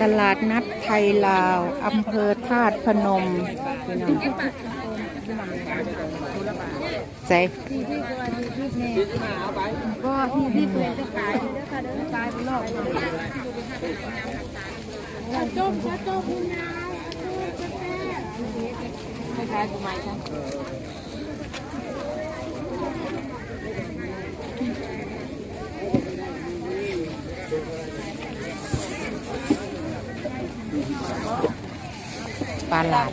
ตลาดนัดไทยลาวอำเภอธาตุพนมพี่น้องใส่ก็ที่ที่เพื่อนจะขายจะขายจะขายไปรอบจบจะจบคุณยายคล้ายๆกูไม่ใช่ปลาห ลาด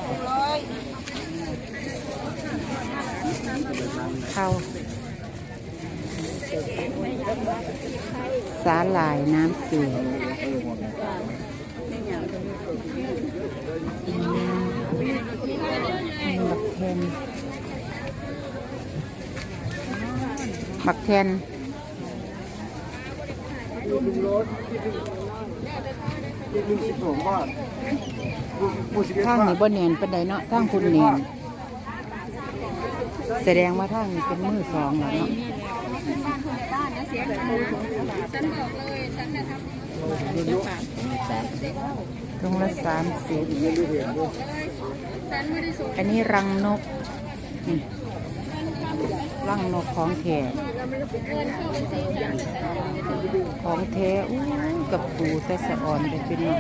เข้าสาหร่ายน้ำจืดบักเทนบักเทนลุงสิบสองบาทลุงปูสิบเอ็ด ทางบานี้บ่เนียนปานใดเนาะทางคุณเนียนแสดงว่าทางนี้เป็นมือสองแล้วเนาะตรงละสามสิบอันนี้รังนกรังนกของแท้ของแท้อู้กับปูแต่สะอ่อนเลยเป็นเนาะ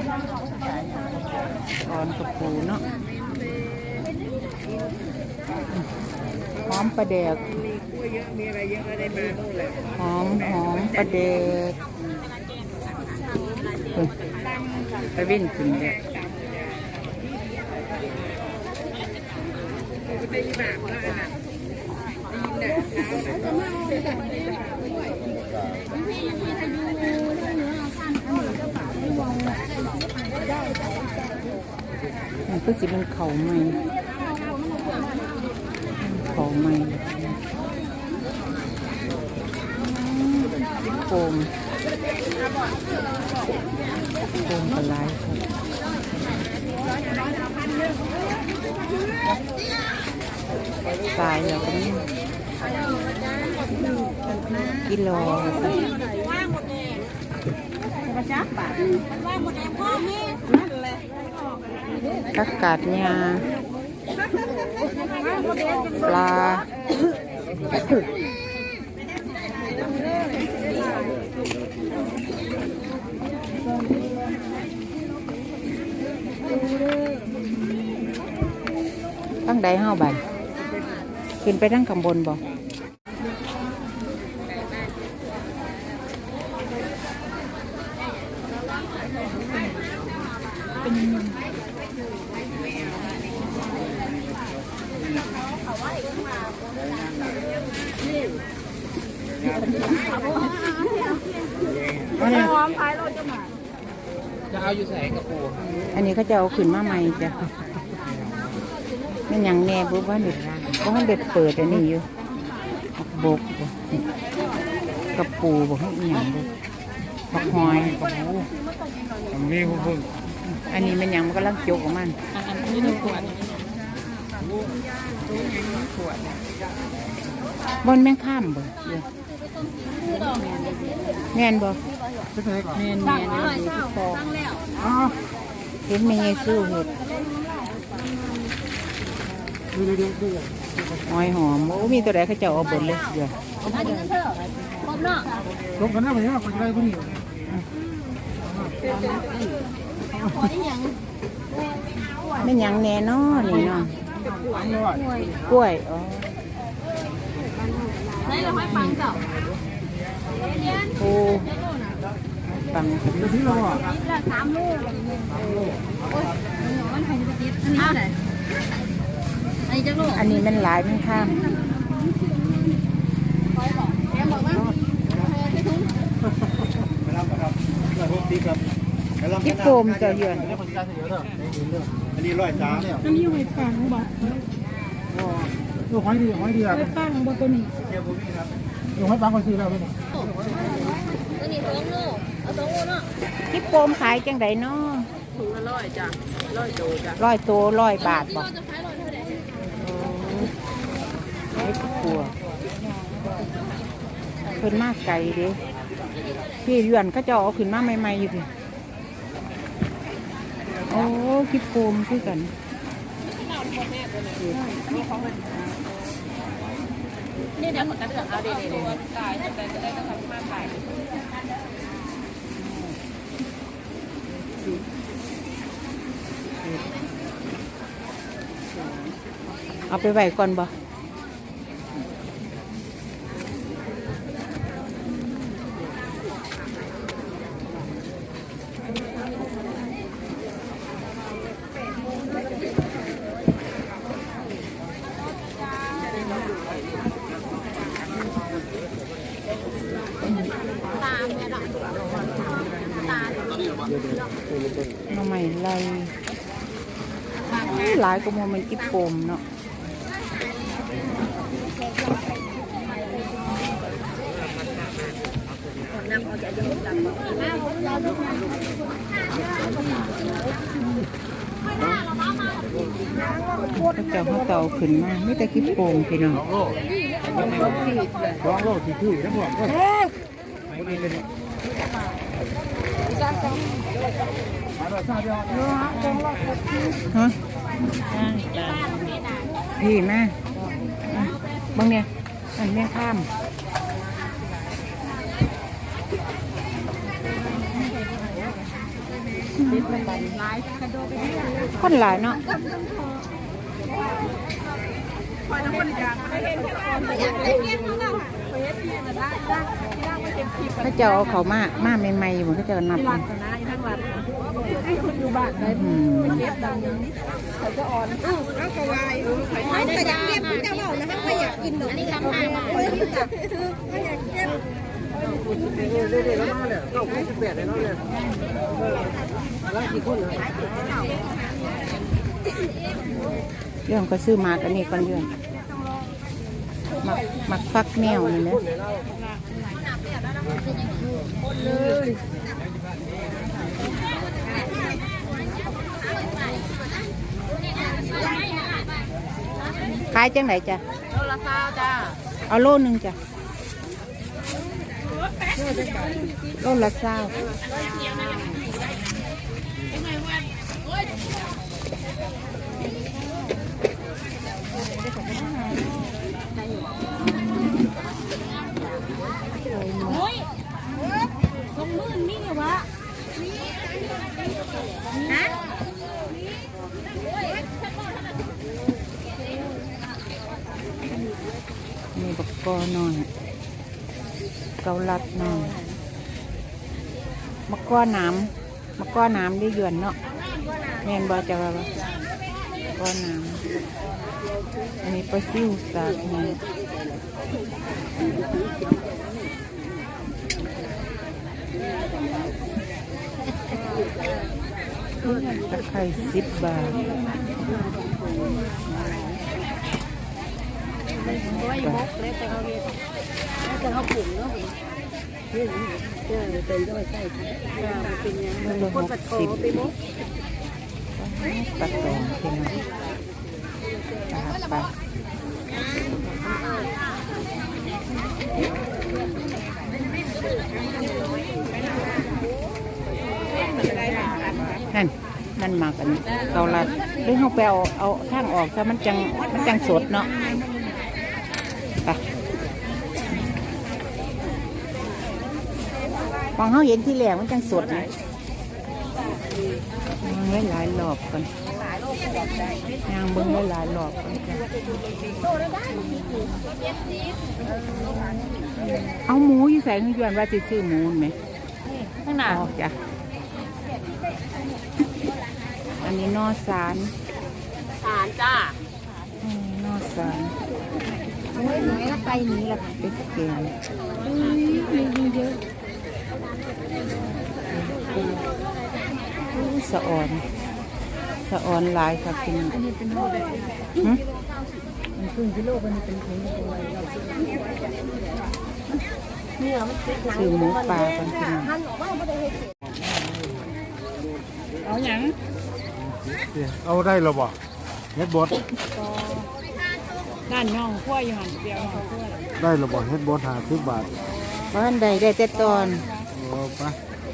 อ่อนกับปูเนาะหอมประเดกหอมหอมประเดกเฮ้ยไปวิ่งขึ้นเลย มันก็สิเป็นเขาใหม่เขาใหม่โฟมโฟมกระไรตายแล้วก็นี่กิโล กักกาดยาปลาตั้งใดเฮาบันขึ้นไปทั้งข้างบนบ่อันนี้ จะ เอาอยู่ใส่กระปูอันนี้เขาจะเอาขึ้นมาใหม่จ้ะมันหยังแน่บุว่าเด็ดเพราะมันเด็ดเปิดอันนี้อยู่บกบ่กระปูบอกให้อีหยังบ่บักหอยทำนี่พุ่งอันนี้มันหยังมันกำลังจกของมันอันนี้หนึ่งขวดบนแม่งข้ามบ่เดี๋ยว แม่นบ่ะใส่ก่อนเมียนเมียนนี่ดูที่คออ้าวเห็นมีเยซูเห็ดดูดูดูดูหอยหอม โอ้มีตัวใดเขาเจะเอาบนเลยเดี๋ยวอันนี้เท่าครบเนาะลงกันได้ไหมเนี่ยคนได้คนนี้ขออีหยังแม่หยังแน่นอนนี่เนาะกล้วยอ๋อ ไหนเราให้ฟังเจ้าปูปังดูที่เราอะคิดละสามลูกโอ้ยมันคงจะติดอันนี้เท่าไหร่อันนี้จะลูกอันนี้มันหลายมันข้ามแกบอกว่าที่ทุ่งไปรับครับเพื่อพบดีครับที่โฟมเจะเยือนอันนี้คนจะเสียเด้ออันนี้ร้อยสามเนี่ยอันนี้อยู่ในฟังบอก ดูหอยดีหอยดีอะในฟังบอกตัวนี้ดูหอยปังคนซื้อแล้วพี่นี่ตัวนี้สองโลเอาสองโลเนาะที่โฟมขายจังไดเนาะถุงละร้อยจ้ะร้อยโตจ้ะร้อยตัวร้อยบาทบ่เราจะขายร้อยเท่าไหร่โอ้เฮ็ดปัวเพิ่นมาไกลเด้พี่เยือนเขาเจะเอาขึ้นมาใหม่ๆอยู่พี่โอ้คิดโฟมคือกันนี่ นี่เดี๋ยวผมจะเอาเอาดีๆตัวตายจะได้จะได้ก็ทำมาขายเอาไปไว้ก่อนบ่ ตามเนี่ยหรอตาม หน้ำใหม่ไรหลายกว่าหมันมันกิบโปมเนาะเขาเจ้าเขาเตาขึ้นมาไม่แต่กิบโปมพี่น้องร้องโลกที่ที่ทั้งหมดก็ไม่ได้เลยมาแล้วทราบยังฮะ พี่แม่อะบางเนี่ยอันเนี้ยงข้ามคนหลายเนาะถ้าเจ้าเอาเขามามาใหม่ๆอยู่มันก็จะนับนะ ให้คนอืมไม่ได้อยากเก็บพี่จะบอกนะคะไม่อยากกินหนูนี่ทำทางมาเรื่อยๆแล้วมาเนี่ยเก้าสิบแปดเลยเนาะเนี่ยแล้วกี่คนเลยเรื่องก็ซื้อมากันนี้ก่อนเรื่องหมักหมักฟักแมวนี่แหละายจังไหนจ้ะโลละเก้าจ้าเอาโลหนึ่งจ้ะโลละเศร้ามีบักกอหน่อย เกาลัดหน่อยมะกอน้ำ มะกอน้ำได้ยวนเนาะแมนบอจะว่าบ่มะกอน้ำอันนี้ปลาซิวสากนี่ตะไคร้สิบบาทโอ้ยบกเลยแต่เขาเรียนแต่เขาปลูกเนาะ เฮ้ยเจ้าเป็นด้วยใช่ค่ะเป็นยังมันละหกสิบไปบกปลาตองพี่น้องปลาปนั่นนั่นมากันเกาลัดหรือเขาไปเอาเอาทางออกซะมันจังมันจังสดเนาะไป ฟังเขาเห็นที่แหลงมันจังสดนะยางหลายๆรอบกันยางเบิ้งหลายๆรอบกันจ้ะเอาหมูอยู่ใส่ขึ้นยวนว่าจะซื้อหมูไหมข้างหน้าอ๋อจ้ะอันนี้นอสารสารจ้าอืมนอสารโอ้ยหนูก็ไปนี้แหละค่ะไปเกงมีเยอะ สะออน สะออนหลายค่ะคุณอันนี้เป็นโลเลยมันครึ่งกิโลมันเป็นถุงตัวเราซื้อหมูปลากันกินเอาหยังเอาได้หรอบ่เน็ตบดด้านน้องขั้วอยู่หันเดียวน้องขั้วได้ระบอกเฮ็ดบนหาสิบบาทบ้านใดได้แต่ตอนโอ้ปะ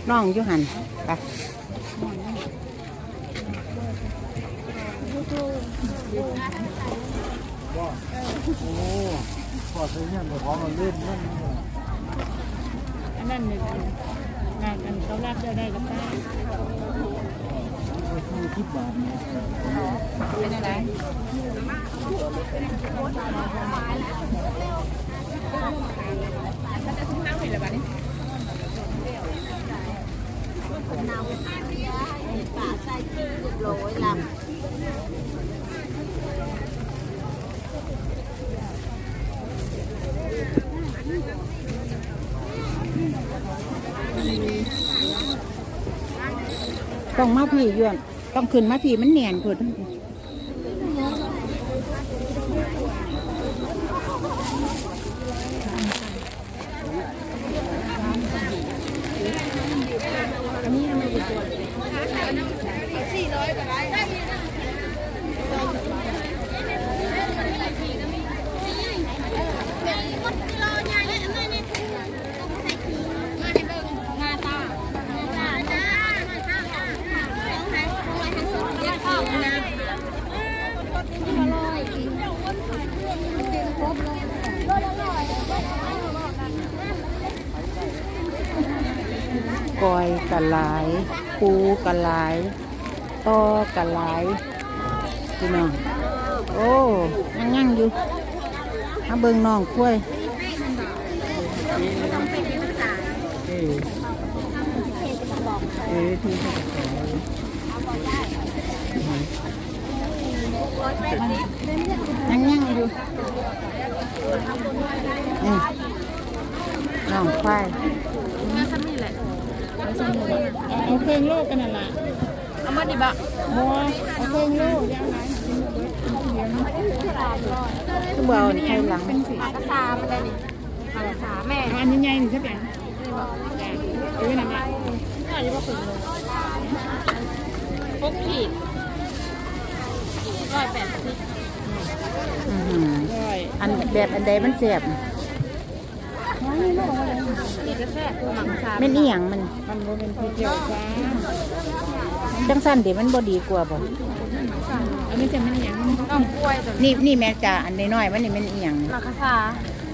น้องอยู่หันไปโอ้พอซื้อเนี่ยแต่ของเราเล่นนั่นอันนั้นหนึ่งงานกันเขารับได้ได้กับป้าสิบบาทเนี่ยเป็นอะไร ต้องมาพี่ย้วนต้องขึ้นมาพี่มันเนียนเพิ่นกอยกะ หลายปูกะหลายตอกะหลายพี่น้องโอ้ยังยังอยู่มาเบิ่งน้องกล้วยเอ้ยเอ้ยที่เขาขายยังยังอยู่นี่น้องควาย เอาเพลงโลกกันนั่นละเอามาดิบะบัวเอาเพลงโลกยังไงคือเบเอาไทยหลังปากกาซามันได้ดิปากกาซาแม่อันนี้ใหญ่นี่ใช่ไหมเอ้ยนะแม่อันนี้ว่าฝึกเลยพกขีดร้อยแปดสิบอื้อหือร้อยอันแบบอันใดมันเสียบนี่ก็แค่ตัวห มักชาแม่นอียงมัน มันบ่เป็นที่เกี่ยวจ้าจังสั้นเดี๋ยวมันบ่ดีกว่าบ่อันนี้จะมันยังต้องกล้วยตัวนี่นี่แม่จ่าอันน้อยๆมันนี่มันเอียงมักคาซา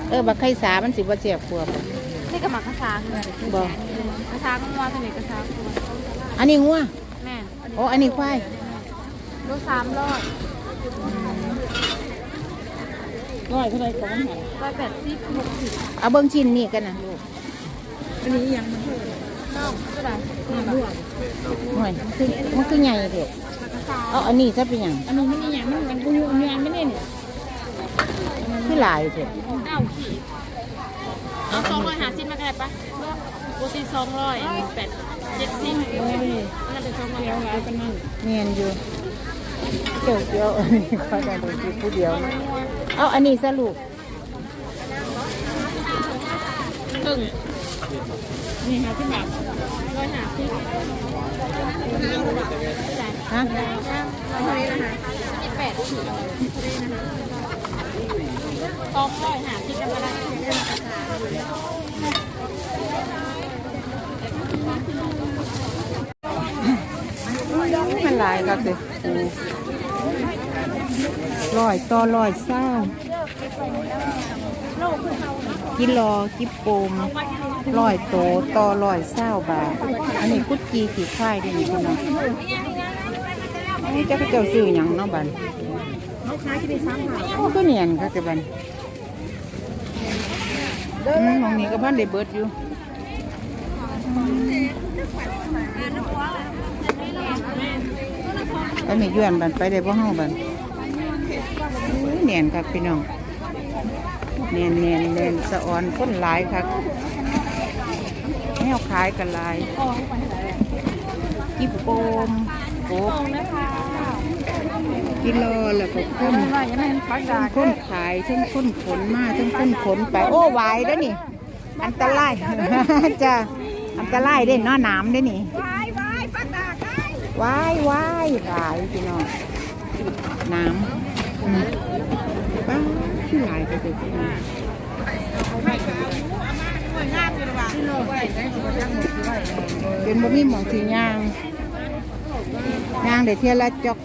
เออบักไข่สามันสิบ่เสียบกว่าบ่นี่ก็มักคาซาคืออะไรบ่คาซาก็ว่าตัวนี้คาซาอันนี้งัวแม่โอ้อันนี้ควายลูกสามร้อย ร้อยเท่าไรก็มันหายร้อยแปดสิบหกสิบเอาเบิ่งชิ้นนี่กันนะลูกอันนี้ยังมันเท่าไหร่นอกเท่าไหร่นี่บวกหน่อยมันคือมันคือใหญ่เด้คาซาเอาอันนี้ซะเป็นหยังอันนี้มันนี่ยังมันมันกูงานไม่ได้เนี่ยคือหลายเด้เก้าขีดเอาสองร้อยหาสิบมาก็ได้ปะโปรตีสองร้อยแปดเจ็ดสิบนั่นเป็นสองร้อยเดียวร้ายกันนั่นเนียนอยู่เกี่ยวเกี่ยวอันนี้ควายได้ดูสิผู้เดียว เอาอันนี้ซะลูกตึงนี่หาที่แบบร้อยหาสิบฮะแปดขีดสองร้อยหาสิบกันมาได้มันหลายก็คือ ร้อยต่อร้อยเศร้ากิโลกิโปมร้อยโตต่อร้อยเศร้าบาทอันนี้กุดจีขี่ค่ายด้วยนี่พี่น้องนนี้เจะไปเจ้าซื้อหยังเนาะบันโอ้ก็เนียนก็จะบันอืมองนี้ก็บ้านได้เบิดอยู่อันนี้ย้อนบันไปได้บ่เฮาบัน เนียนครับพี่น้องเนียนเนียนเนียนสะออนคนหลายครับแนวขายกันหลายกิโปมโกบกิโลแล้วก็คุ้นว่ายังไม่ปักดาคนขายทั้งคนขนมาทั้งคนขนไปโอ้วายแล้วนี่ อันตรายจ้าอันตรายเด้เนาะน้ำเด้นี่วายวายปักดาไก่วายวายหลายพี่น้องน้ำอืมไปป้าที่หลายก็จะที่นี่เป็นบะหมี่หมองสีย่างย่างเดี๋ยวเที่ยวละจอก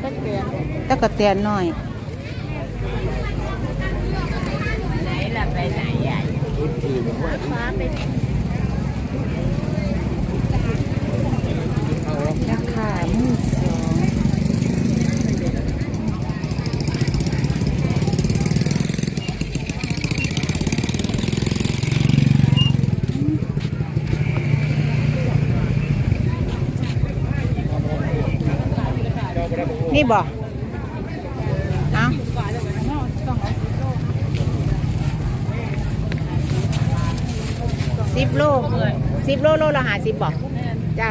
ไป ตะกะเตียนหน่อยราคามือสอง นี่บ่เอาสิบโลสิบโลโลละหาสิบบอกจ้า